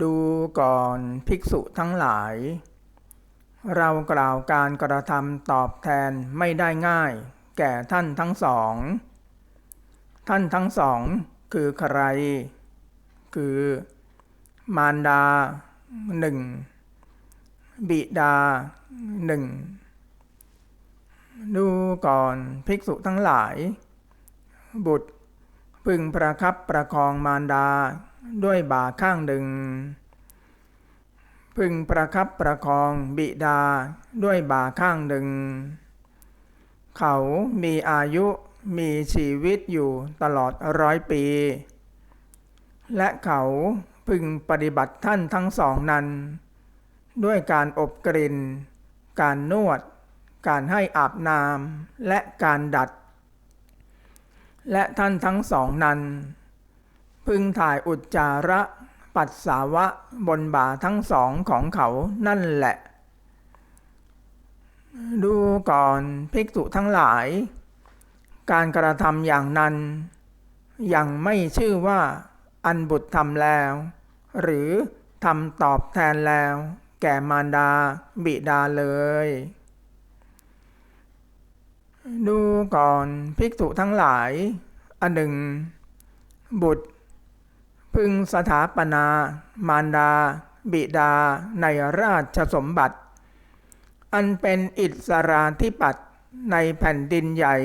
ดูก่อนภิกษุทั้งหลาย เรากล่าวการกระทำตอบแทนไม่ได้ง่าย แก่ท่านทั้งสอง ท่านทั้งสองคือใคร คือ มารดาหนึ่งบิดาหนึ่งดูก่อนภิกษุทั้งหลาย บุตรพึงประคับประคองมารดา ด้วยบ่าข้างหนึ่ง พึงประคับประคองบิดาด้วยบ่าข้างหนึ่ง เขามีอายุมีชีวิตอยู่ตลอดร้อยปี และเขาพึงปฏิบัติท่านทั้งสองนั้น ด้วยการอบกลิ่น การนวด การให้อาบน้ำและการดัด และท่านทั้งสองนั้น พึงถ่ายอุจจาระปัสสาวะบนบ่าทั้งสองของเขานั่นแหละ ดูก่อนภิกษุทั้งหลาย การกระทำอย่างนั้น ยังไม่ชื่อว่าอันบุตรทำแล้ว หรือทำตอบแทนแล้ว แก่มารดาบิดาเลย ดูก่อนภิกษุทั้งหลาย อันหนึ่ง บุตร พึงสถาปนา มารดา บิดา ในราชสมบัติ อันเป็นอิสราธิปัตย์ในแผ่นดินใหญ่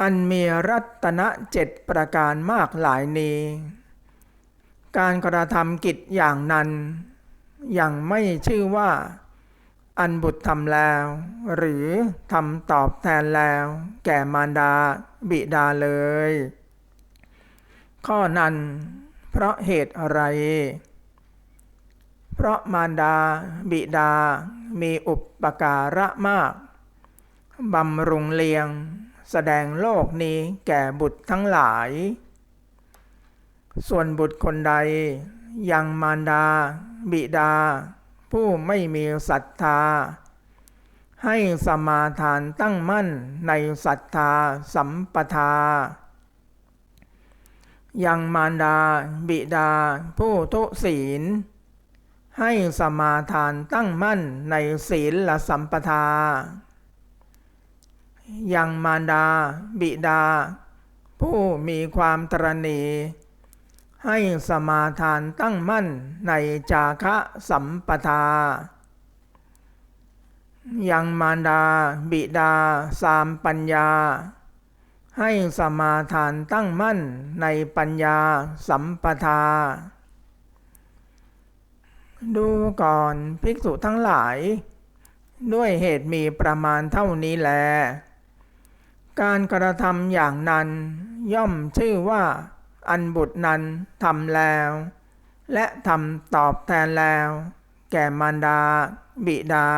อันมีรัตนะเจ็ดประการมากหลายนี้ การกระทำกิจอย่างนั้น ยังไม่ชื่อว่า อันบุตรทำแล้ว หรือทำตอบแทนแล้ว แก่มารดา บิดาเลย ข้อนั้น เพราะเหตุอะไร เพราะมารดา บิดา มีอุปปการะมาก บำรุงเลียง แสดงโลกนี้แก่บุตรทั้งหลาย ส่วนบุตรคนใด ยังมารดา บิดา ผู้ไม่มีศรัทธา ให้สมาทานตั้งมั่นในศรัทธาสัมปทา ยังมารดา บิดา ผู้ทุศีล ให้สมาทานตั้งมั่นในศีลละสัมปทา ยังมารดา บิดา ผู้มีความตรณีให้สมาทานตั้งมั่นในจาคะสัมปทา ยังมารดา บิดา สามปัญญา ให้สมาทานตั้งมั่นในปัญญาสัมปทา ดูก่อนภิกษุทั้งหลาย ด้วยเหตุมีประมาณเท่านี้แล การกระทำอย่างนั้นย่อมชื่อว่า อันบุตรนั้นทำแล้ว และทำตอบแทนแล้ว แก่มารดา บิดา